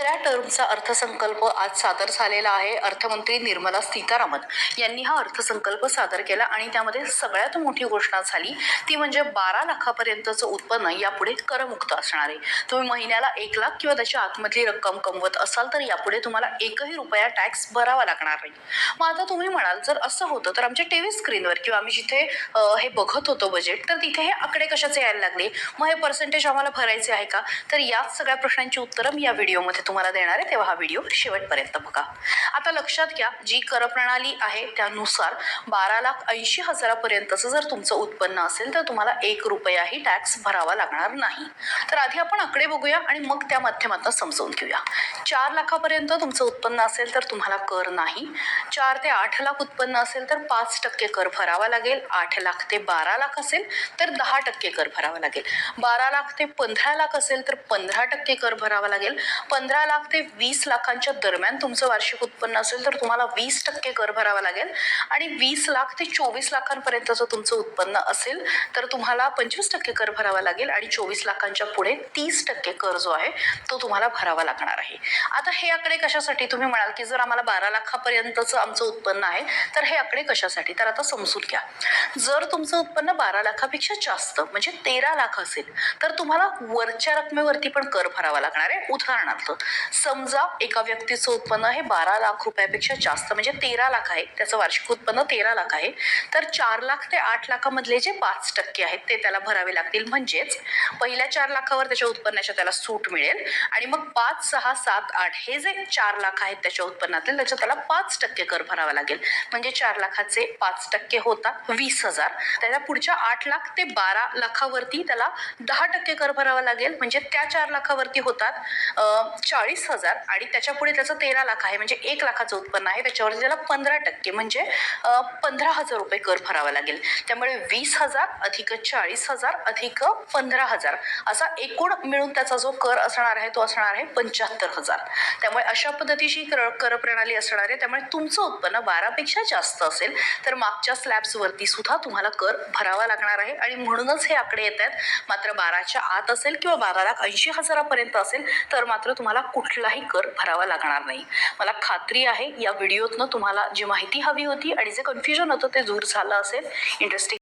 दुसऱ्या टर्मचा अर्थसंकल्प आज सादर झालेला आहे. अर्थमंत्री निर्मला सीतारामन यांनी हा अर्थसंकल्प सादर केला आणि त्यामध्ये सगळ्यात मोठी घोषणा झाली. ती म्हणजे बारा लाखापर्यंतचं उत्पन्न यापुढे करमुक्त असणार आहे. तुम्ही महिन्याला एक लाख किंवा त्याच्या आतमधली रक्कम कमवत असाल तर यापुढे तुम्हाला एकही रुपया टॅक्स भरावा लागणार नाही. मग आता तुम्ही म्हणाल जर असं होतं तर आमच्या टीव्ही स्क्रीनवर किंवा आम्ही जिथे हे बघत होतो बजेट तर तिथे हे आकडे कशाचे यायला लागले? मग हे पर्सेंटेज आम्हाला भरायचे आहे का? तर या सगळ्या प्रश्नांची उत्तरं मी या व्हिडिओमध्ये तुम्हाला देणार आहे तेव्हा हा व्हिडिओ शेवटपर्यंत बघा. आता लक्षात घ्या जी कर प्रणाली आहे त्यानुसार बारा लाख ऐंशी हजारापर्यंतचं जर तुमचं उत्पन्न असेल तर तुम्हाला एक रुपयाही टॅक्स भरावा लागणार नाही. तर आधी आपण आकडे बघूया आणि मग त्या माध्यमातून समजवून घेऊया. चार लाखापर्यंत तुमचं उत्पन्न असेल तर तुम्हाला कर नाही. चार ते आठ लाख उत्पन्न असेल तर पाच टक्के कर भरावा लागेल. आठ लाख ते बारा लाख असेल तर दहा टक्के कर भरावा लागेल. बारा लाख ते पंधरा लाख असेल तर पंधरा टक्के कर भरावा लागेल. पंधरा लाख ते वीस लाखांच्या दरम्यान तुमचं वार्षिक उत्पन्न असेल तर तुम्हाला वीस टक्के कर भरावा लागेल. आणि वीस लाख ते चोवीस लाखांपर्यंतचं तुमचं उत्पन्न असेल तर तुम्हाला पंचवीस टक्के कर भरावा लागेल आणि चोवीस लाखांच्या पुढे तीस टक्के कर जो आहे तो तुम्हाला भरावा लागणार आहे. आता हे आकडे कशासाठी तुम्ही म्हणाल की जर आम्हाला बारा लाखापर्यंतचं आमचं उत्पन्न आहे तर हे आकडे कशासाठी? तर आता समजून घ्या. जर तुमचं उत्पन्न बारा लाखापेक्षा जास्त म्हणजे तेरा लाख असेल तर तुम्हाला वरच्या रकमेवरती पण कर भरावा लागणार आहे. उदाहरणार्थ समजा एका व्यक्तीचं उत्पन्न हे बारा लाख रुपयापेक्षा जास्त म्हणजे तेरा लाख आहे. त्याचं वार्षिक उत्पन्न तेरा लाख आहे. तर चार लाख ते आठ लाखामधले जे पाच टक्के आहेत ते त्याला भरावे लागतील. म्हणजेच पहिल्या चार लाखावर त्याच्या उत्पन्नाच्या त्याला सूट मिळेल आणि मग पाच सहा सात आठ हे जे चार लाख आहेत त्याच्या उत्पन्नातील त्याच्या त्याला पाच टक्के कर भरावा लागेल. म्हणजे चार लाखाचे पाच टक्के होतात वीस हजार. त्याच्या पुढच्या आठ लाख ते बारा लाखावरती त्याला दहा टक्के कर भरावा लागेल. म्हणजे त्या चार लाखावरती होतात चार चाळीस हजार आणि त्याच्या पुढे त्याचं तेरा लाख आहे म्हणजे एक लाखाचं उत्पन्न आहे. त्याच्यावरती त्याला पंधरा टक्के म्हणजे पंधरा हजार रुपये कर भरावा लागेल. त्यामुळे वीस हजार अधिक चाळीस हजार अधिक पंधरा हजार असा एकूण मिळून त्याचा जो कर असणार आहे तो असणार आहे पंच्याहत्तर हजार. त्यामुळे अशा पद्धतीची कर कर प्रणाली असणार आहे. त्यामुळे तुमचं उत्पन्न बारापेक्षा जास्त असेल तर मागच्या स्लॅब्सवरती सुद्धा तुम्हाला कर भरावा लागणार आहे. आणि म्हणूनच हे आकडे येत आहेत. मात्र बाराच्या आत असेल किंवा बारा लाख ऐंशी हजारापर्यंत असेल तर मात्र तुम्हाला कुठलाही कर भरावा लागणार नाही. मला खात्री आहे या व्हिडिओतनं तुम्हाला जी माहिती हवी होती आणि जे कन्फ्युजन होतं ते दूर झालं असेल. इंटरेस्टिंग